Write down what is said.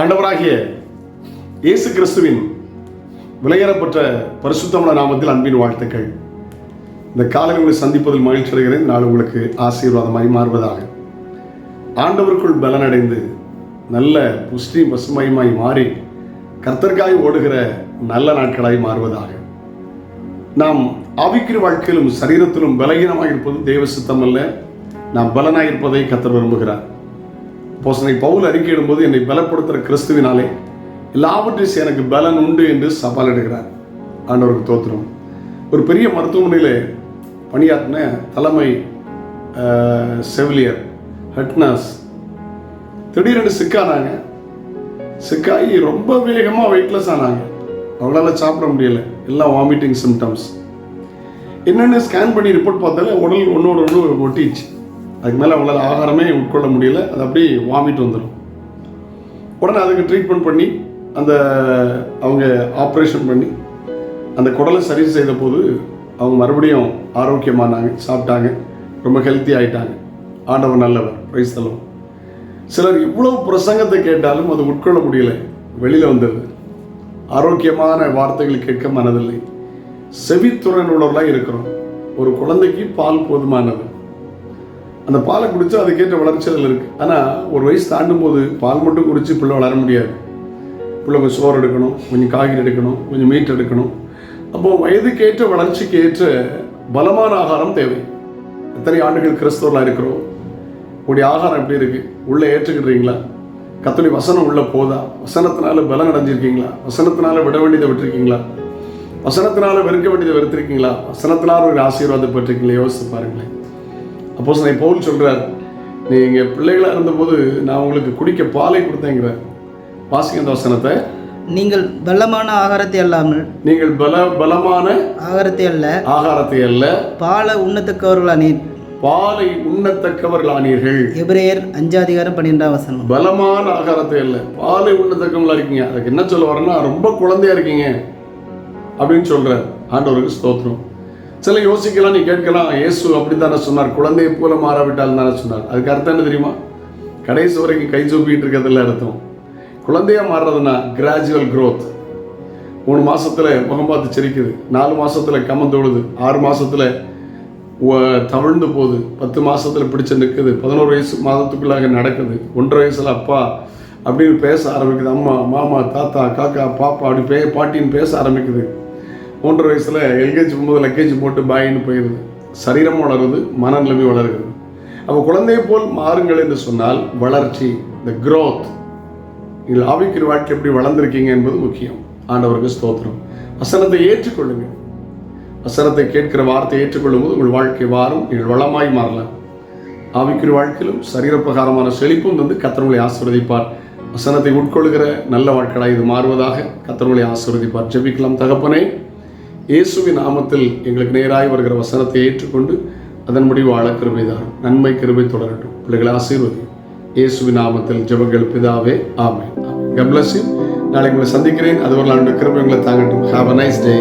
ஆண்டவராகிய இயேசு கிறிஸ்துவின் விலையேறப்பட்ட பரிசுத்தமான நாமத்தில் அன்பின் வாழ்த்துக்கள். இந்த காலையில் உங்களை சந்திப்பதில் மகிழ்ச்சி அடைகிறேன். நாள் உங்களுக்கு ஆசீர்வாதமாய் மாறுவதாக ஆண்டவருக்குள் பலனடைந்து நல்ல புஷ்டி பசுமையுமாய் மாறி கர்த்தர்காய் ஓடுகிற நல்ல நாட்களாய் மாறுவதாக. நாம் ஆவிக்கிற வாழ்க்கையிலும் சரீரத்திலும் பலகீனமாக இருப்பது தேவ சித்தம் அல்ல. நாம் பலனாக இருப்பதை கத்த விரும்புகிறார். போசனை பவுல் அறிக்கையிடும்போது என்னை பலப்படுத்துகிற கிறிஸ்துவினாலே எல்லாவற்றையும் எனக்கு பலன் உண்டு என்று சவாலிடுகிறார் ஆண்டவருக்கு தோத்திரம். ஒரு பெரிய மருத்துவமனையில் பணியாற்றின தலைமை செவிலியர் ஹட்னாஸ் திடீரென்று சிக்கானாங்க சிக்காகி ரொம்ப வேகமாக வெயிட்லெஸ் ஆனாங்க. அவங்களால சாப்பிட முடியல. எல்லாம் வாமிட்டிங் சிம்டம்ஸ் என்னென்னு ஸ்கேன் பண்ணி ரிப்போர்ட் பார்த்தாலே உடல் ஒன்றோட ஒன்று ஒட்டிச்சு அதுக்கு மேலே அவங்களால் ஆகாரமே உட்கொள்ள முடியல. அது அப்படியே வாமிட் வந்துடும் உடனே அதுக்கு ட்ரீட்மெண்ட் பண்ணி அந்த அவங்க ஆப்ரேஷன் பண்ணி அந்த குடலை சரி செய்த போது அவங்க மறுபடியும் ஆரோக்கியமானாங்க சாப்பிட்டாங்க. ரொம்ப ஹெல்த்தி ஆகிட்டாங்க ஆண்டவர் நல்லவர் பிரைஸ் தலம் சிலர் இவ்வளோ பிரசங்கத்தை கேட்டாலும் அது உட்கொள்ள முடியல. வெளியில் வந்தது. ஆரோக்கியமான வார்த்தைகள் கேட்க மனதில்லை. செவித்துறன் உள்ளவர்களாக இருக்கிறோம். ஒரு குழந்தைக்கு பால் போதுமானது. அந்த பாலை குடித்தா அதுக்கேற்ற வளர்ச்சிகள் இருக்கு. ஆனால் ஒரு வயசு தாண்டும் போது பால் மட்டும் குடிச்சு பிள்ளை வளர முடியாது. பிள்ளை கொஞ்சம் சோறு எடுக்கணும் கொஞ்சம் காய்கறி எடுக்கணும் கொஞ்சம் மீட் எடுக்கணும். அப்போ வயதுக்கேற்ற வளர்ச்சிக்கு ஏற்ற பலமான ஆகாரம் தேவை. எத்தனை ஆண்டுகள் கிறிஸ்தவர்களாக இருக்கிறோம்? உங்களுடைய ஆகாரம் எப்படி இருக்கு? உள்ள ஏற்றுக்கிடுறீங்களா? கத்தோலி வசனம் உள்ள போதா? வசனத்தினால பலம் அடைஞ்சிருக்கீங்களா? வசனத்தினால விட வேண்டியதை விட்டுருக்கீங்களா? வசனத்தினால வெறுக்க வேண்டியதை வெறுத்திருக்கீங்களா? வசனத்தினால ஒரு ஆசீர்வாதம் பெற்றிருக்கீங்களா? யோசித்து பாருங்களேன். அப்போ நான் பவுல் சொல்றார் நீங்க பிள்ளைகளா இருந்தபோது நான் உங்களுக்கு குடிக்க பாலை கொடுத்தேங்கிறார் வாசிங்க அந்த வசனத்தை. நீங்கள் பலமான ஆகாரத்தை அல்லாமல் நீங்கள் பல பலமான ஆகாரத்தை அல்ல ஆகாரத்தை அல்ல பால உண்ணத்தக்கவர்களானீர். பாலை உண்ணத்தக்கவர்களானீர்கள். எபிரேயர் அஞ்சாதிகாரம் பன்னிரெண்டாம் வசனம். பலமான ஆகாரத்தை அல்ல பாலை உண்ணத்தக்கவங்களா இருக்கீங்க. அதுக்கு என்ன சொல்ல வரேன்னா ரொம்ப குழந்தையா இருக்கீங்க அப்படின்னு சொல்றார். ஆண்டவருக்கு ஸ்தோத்திரம். சில யோசிக்கலாம் நீ கேட்கலாம் இயேசு அப்படித்தானே சொன்னார் குழந்தையை போல மாறாவிட்டால் தானே சொன்னார். அதுக்கு அர்த்தம் என்ன தெரியுமா? கடைசி வரைக்கும் கை சூப்பிட்டு இருக்கிறதுல அர்த்தம். குழந்தையாக மாறுறதுன்னா கிராஜுவல் க்ரோத் மூணு மாதத்தில் முகம் பார்த்து சிரிக்குது நாலு மாதத்தில் கமந்தோடுது ஆறு மாதத்தில் தவிழ்ந்து போகுது பத்து மாதத்தில் பிடிச்சு நிற்குது பதினோரு வயசு மாதத்துக்குள்ளாக நடக்குது ஒன்றரை வயசில் அப்பா அப்படின்னு பேச ஆரம்பிக்குது அம்மா மாமா தாத்தா காக்கா பாப்பா அப்படி பே பாட்டின்னு பேச ஆரம்பிக்குது. மூன்று வயசில் எல்கேஜி போகும்போது லக்கேஜ் போட்டு பாயின்னு போயிடுது சரீரம் வளருது மனநிலைமை வளருது. அப்போ குழந்தையை போல் மாறுங்கள் என்று சொன்னால் வளர்ச்சி இந்த க்ரோத் நீங்கள் ஆவிக்கிற வாழ்க்கை எப்படி வளர்ந்துருக்கீங்க என்பது முக்கியம். ஆண்டவருக்கு ஸ்தோத்திரம். வசனத்தை ஏற்றுக்கொள்ளுங்கள். வசனத்தை கேட்கிற வார்த்தையை ஏற்றுக்கொள்ளும் போது உங்கள் வாழ்க்கை வாரும் நீங்கள் வளமாய் மாறலாம். ஆவிக்கிற வாழ்க்கையிலும் சரீரப்பிரகாரமான செழிப்பும் வந்து கத்தர்களை ஆசிர்வதிப்பார். வசனத்தை உட்கொள்கிற நல்ல வாழ்க்கையாக இது மாறுவதாக கத்தர்களை ஆசிர்வதிப்பார். ஜெபிக்கலாம் தகப்பனே. இயேசுவின் நாமத்தில் எங்களுக்கு நேராய் வருகிற வசனத்தை ஏற்றுக்கொண்டு அதன்படி வாழ கிருபைதான். நன்மை கிருபை தொடரட்டும். பிள்ளைகளை ஆசீர்வதி இயேசுவின் நாமத்தில் ஜபங்கள் பிதாவே ஆமே God நாளைக்கு உங்களை சந்திக்கிறேன். அதுவரை கிருபை உங்களை தாங்கட்டும். Have a nice day